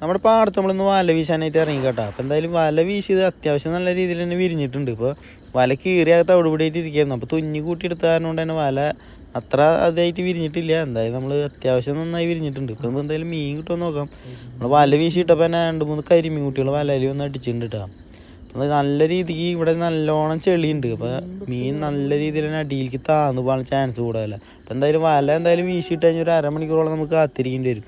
നമ്മുടെ പാടത്ത് നമ്മളൊന്ന് വല വീശാനായിട്ട് ഇറങ്ങി കേട്ടോ. അപ്പോൾ എന്തായാലും വല വീശിയത് അത്യാവശ്യം നല്ല രീതിയിൽ തന്നെ വിരിഞ്ഞിട്ടുണ്ട്. ഇപ്പോൾ വല കീറിയ തവിടുപിടിയായിട്ട് ഇരിക്കുകയായിരുന്നു. അപ്പോൾ തുന്നി കൂട്ടിയെടുത്ത കാരണം കൊണ്ട് തന്നെ വല അത്ര അതായിട്ട് വിരിഞ്ഞിട്ടില്ല. എന്തായാലും നമ്മൾ അത്യാവശ്യം നന്നായി വിരിഞ്ഞിട്ടുണ്ട്. ഇപ്പം നമുക്ക് എന്തായാലും മീൻ കിട്ടുമെന്ന് നോക്കാം. നമ്മൾ വല വീശിയിട്ടപ്പോൾ തന്നെ രണ്ട് മൂന്ന് കരിമീൻ കുട്ടികൾ വലയിൽ വന്ന് അടിച്ചിട്ടുണ്ട് കേട്ടോ. അപ്പം നല്ല രീതിക്ക് ഇവിടെ നല്ലോണം ചെളിയുണ്ട്. അപ്പോൾ മീൻ നല്ല രീതിയിൽ തന്നെ അടിയിലേക്ക് താന്നു പോകാൻ ചാൻസ് കൂടുതലല്ല അപ്പോൾ എന്തായാലും വല എന്തായാലും വീശിയിട്ട് കഴിഞ്ഞാൽ ഒരു അരമണിക്കൂറോളം നമുക്ക് കാത്തിരിക്കേണ്ടി വരും.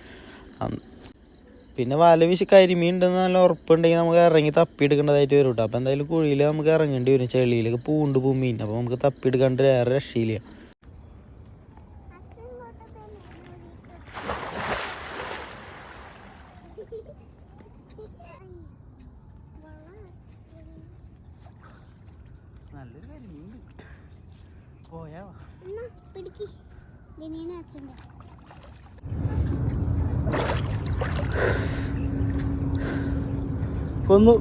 പിന്നെ വല വീശി കരിമീൻ ഉണ്ടെന്ന് നല്ല ഉറപ്പുണ്ടെങ്കിൽ നമുക്ക് ഇറങ്ങി തപ്പിയെടുക്കേണ്ടതായിട്ട് വരും കേട്ടോ അപ്പം എന്തായാലും കുഴിയിൽ നമുക്ക് ഇറങ്ങേണ്ടി വരും. ചെളിയിലേക്ക് പൂണ്ട് പോകും മീൻ അപ്പോൾ നമുക്ക് തപ്പിയെടുക്കാണ്ട് വേറെ രക്ഷയില്ല. നല്ലൊരു കരിമീൻ പോയാ പിടിക്ക്. ദിനീനെ അച്ഛന്റെ കൊന്നു.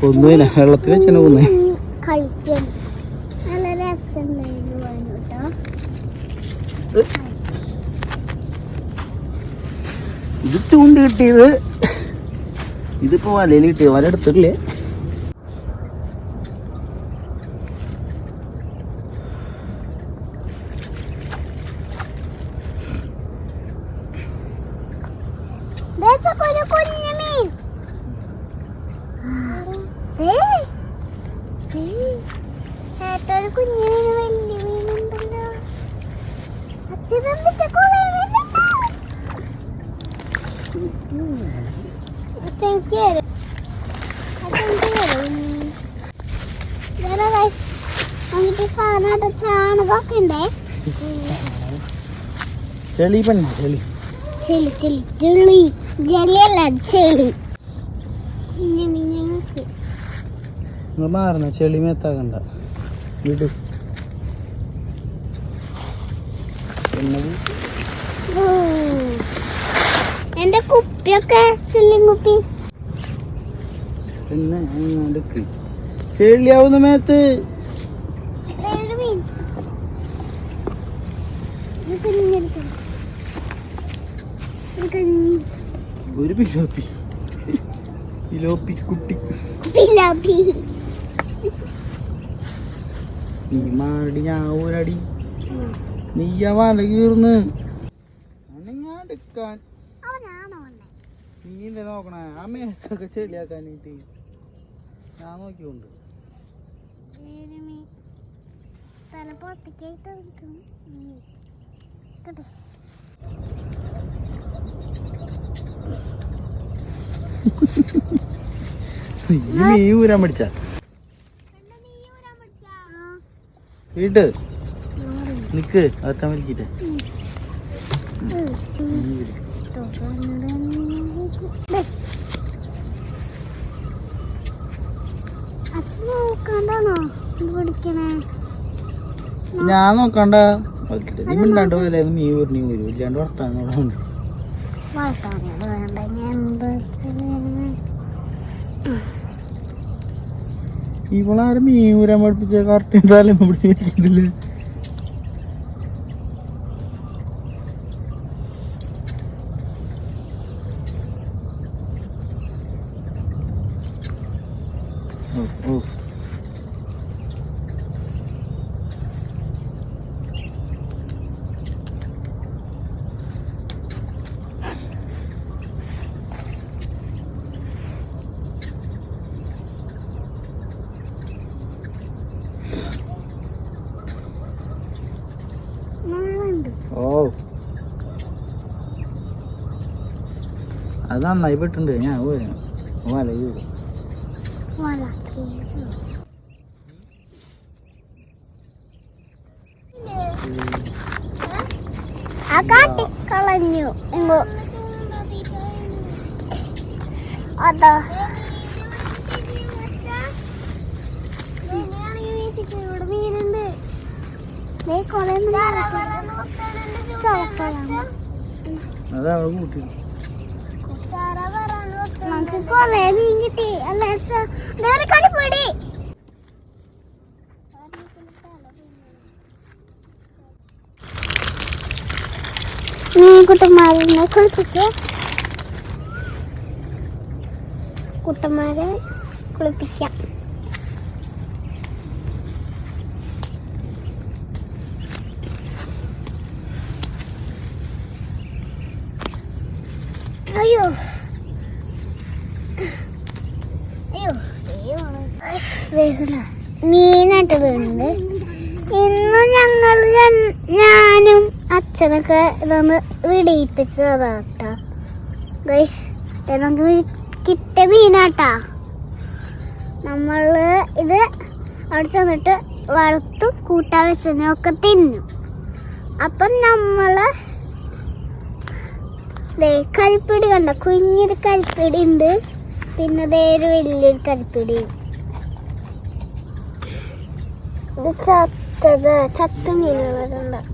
കൊന്നുവിനെ കൊന്നു. വെള്ളത്തിൽ വെച്ചാണ് കൊന്നേ ഇത് ചൂണ്ടി കിട്ടിയത് ഇതിപ്പോ വലയിൽ കിട്ടിയത് വല എടുത്തിട്ടില്ലേ? അച്ഛൻ കേറ്. അച്ഛൻ കേറ്. ഇതാരാ guys? നമുക്ക് കാണാത്ത ചാണകമൊക്കെ ഉണ്ടേ ചെളി പെണ്ണ ചെളി ചെളി ചെളി ചെളി ജലിയല്ല ചെളി ഞങ്ങൾക്ക് നിങ്ങൾ മാറുന്ന ചെളി മേത്താകണ്ട വിട് പിന്നെ. എന്റെ കുപ്പിയൊക്കെ ചെല്ലിൻ കുപ്പി. പിന്നെ എടുക്ക്. ചെളിയാവുന്ന മേത്ത്. ഒരു പിലോപ്പി. പിലോപ്പി കുട്ടി. പിലോപ്പി. നീ മാറടി ഞാൻ വല കീർന്ന് എടുക്കാൻ. അവനാണോ വന്നേ? നീ എന്താ നോക്കണേ. ആ മേത്തൊക്കെ ചെളിയാക്കാനായിട്ട് ഞാൻ നോക്കിക്കൊണ്ട്. കേട്ടോ? നീ ഊരാൻ പഠിച്ച? വീട്ട്. നിക്ക്. അതൊക്കെ വലിക്കിട്ടെ ഞാൻ നോക്കണ്ട. മിണ്ടാണ്ട് പോലെ നീ ഒരു നീ ഒരു ഇല്ലാണ്ട് ഇവളാരും മീൻ ഊരാൻ പഠിപ്പിച്ച കറക്റ്റ് തലം പിടിച്ച് ഓ. അത് നന്നായി പെട്ടുണ്ട് ഞാൻ പോയി. വല കാട്ടി കളഞ്ഞു. അതാ. കൊറേ അത് കൂട്ടി നമുക്ക് കൊറേ മീൻ കിട്ടി അല്ല പോടി മീൻ കുട്ടന്മാരെ കുളിപ്പിക്ക് കുട്ടന്മാരെ കുളിപ്പിക്കാം മീനായിട്ട് വീണുണ്ട് ഇന്ന് ഞങ്ങൾ ഞാനും അച്ഛനൊക്കെ ഇതൊന്ന് വിടിയിപ്പിച്ചതാ കേട്ടോ ഗൈസ് നമുക്ക് കിട്ടിയ മീനാട്ടാ. നമ്മൾ ഇത് അവിടെ ചെന്നിട്ട് വറുത്തും കൂട്ടാൻ വെച്ചതിനൊക്കെ തിന്നും. അപ്പം നമ്മൾ ദേ കരിപ്പിടി കണ്ട കുഞ്ഞൊരു കരിപ്പിടി ഉണ്ട്. പിന്നെ ദേ ഒരു വലിയൊരു കരിപ്പിടി çatladı. Çattım yine